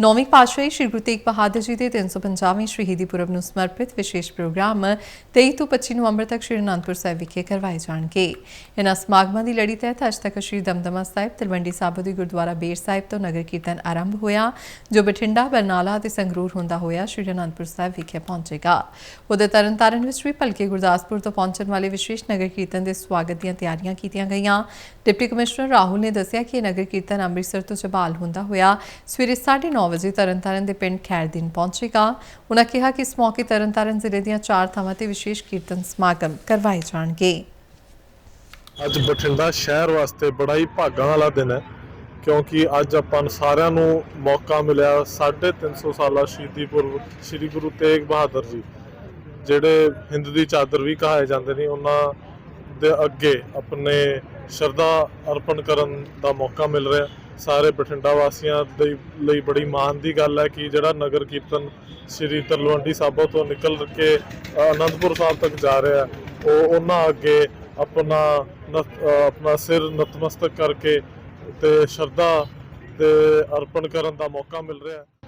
ਨੌਵੀਂ ਪਾਤਸ਼ਾਹੀ ਸ੍ਰੀ ਗੁਰੂ ਤੇਗ ਬਹਾਦਰ ਜੀ ਦੇ 350ਵੇਂ ਸ਼ਹੀਦੀ ਪੁਰਬ ਨੂੰ ਸਮਰਪਿਤ ਵਿਸ਼ੇਸ਼ ਪ੍ਰੋਗਰਾਮ 23 ਤੋਂ 25 ਨਵੰਬਰ ਤੱਕ ਸ੍ਰੀ ਅਨੰਦਪੁਰ ਸਾਹਿਬ ਵਿਖੇ ਕਰਵਾਏ ਜਾਣਗੇ। ਇਨ੍ਹਾਂ ਸਮਾਗਮਾਂ ਦੀ ਲੜੀ ਤਹਿਤ ਅੱਜ ਤੱਕ ਸ੍ਰੀ ਦਮਦਮਾ ਸਾਹਿਬ, ਤਲਵੰਡੀ ਸਾਬੋ ਦੀ ਗੁਰਦੁਆਰਾ ਬੇਰ ਸਾਹਿਬ ਤੋਂ ਨਗਰ ਕੀਰਤਨ ਆਰੰਭ ਹੋਇਆ, ਜੋ ਬਠਿੰਡਾ, ਬਰਨਾਲਾ ਅਤੇ ਸੰਗਰੂਰ ਹੁੰਦਾ ਹੋਇਆ ਸ੍ਰੀ ਅਨੰਦਪੁਰ ਸਾਹਿਬ ਵਿਖੇ ਪਹੁੰਚੇਗਾ। ਉਧਰ ਤਰਨਤਾਰਨ ਵਿੱਚ ਵੀ ਭਲਕੇ ਗੁਰਦਾਸਪੁਰ ਤੋਂ ਪਹੁੰਚਣ ਵਾਲੇ ਵਿਸ਼ੇਸ਼ ਨਗਰ ਕੀਰਤਨ ਦੇ ਸਵਾਗਤ ਦੀਆਂ ਤਿਆਰੀਆਂ ਕੀਤੀਆਂ ਗਈਆਂ। ਡਿਪਟੀ ਕਮਿਸ਼ਨਰ ਰਾਹੁਲ ਨੇ ਦੱਸਿਆ ਕਿ ਇਹ ਨਗਰ ਕੀਰਤਨ ਅੰਮ੍ਰਿਤਸਰ ਤੋਂ ਚਬਾਲ ਹੁੰਦਾ ਹੋਇਆ ਸਵੇਰੇ 9:30 ਵਜੇ ਤਰਨਤਾਰਨ ਦੇ ਪਿੰਡ ਖੈਰਦੀਨ ਪਹੁੰਚੇਗਾ। ਉਨ੍ਹਾਂ ਕਿਹਾ ਕਿ ਇਸ ਮੌਕੇ ਤਰਨਤਾਰਨ ਜ਼ਿਲ੍ਹੇ ਦੀਆਂ ਚਾਰ ਥਾਵਾਂ ਤੇ ਵਿਸ਼ੇਸ਼ ਕੀਰਤਨ ਸਮਾਗਮ ਕਰਵਾਏ ਜਾਣਗੇ। ਅੱਜ ਬਠਿੰਡਾ ਸ਼ਹਿਰ ਵਾਸਤੇ ਬੜਾ ਹੀ ਭਾਗਾਂ ਵਾਲਾ ਦਿਨ ਹੈ, ਕਿਉਂਕਿ ਅੱਜ ਆਪਾਂ ਸਾਰਿਆਂ ਨੂੰ ਮੌਕਾ ਮਿਲਿਆ 350 ਸਾਲਾ ਸ਼ਹੀਦੀ ਪੁਰਬ ਸ੍ਰੀ ਗੁਰੂ ਤੇਗ ਬਹਾਦਰ ਜੀ, ਜਿਹੜੇ ਹਿੰਦ ਦੀ ਚਾਦਰ ਵੀ ਕਹਾਏ ਜਾਂਦੇ ਨੇ, ਉਹਨਾਂ ਦੇ ਅੱਗੇ ਆਪਣੇ ਸ਼ਰਧਾ ਅਰਪਣ ਕਰਨ ਦਾ ਮੌਕਾ ਮਿਲ ਰਿਹਾ। ਸਾਰੇ ਬਠਿੰਡਾ ਵਾਸੀਆਂ ਦੇ ਲਈ ਬੜੀ ਮਾਣ ਦੀ ਗੱਲ ਹੈ ਕਿ ਜਿਹੜਾ ਨਗਰ ਕੀਰਤਨ ਸ੍ਰੀ ਤਲਵੰਡੀ ਸਾਬੋ ਤੋਂ ਨਿਕਲ ਕੇ ਅਨੰਦਪੁਰ ਸਾਹਿਬ ਤੱਕ ਜਾ ਰਿਹਾ ਉਹ ਉਹਨਾਂ ਅੱਗੇ ਆਪਣਾ ਨਤ- ਆਪਣਾ ਸਿਰ ਨਤਮਸਤਕ ਕਰਕੇ ਤੇ ਸ਼ਰਧਾ ਤੇ ਅਰਪਣ ਕਰਨ ਦਾ ਮੌਕਾ ਮਿਲ ਰਿਹਾ ਹੈ।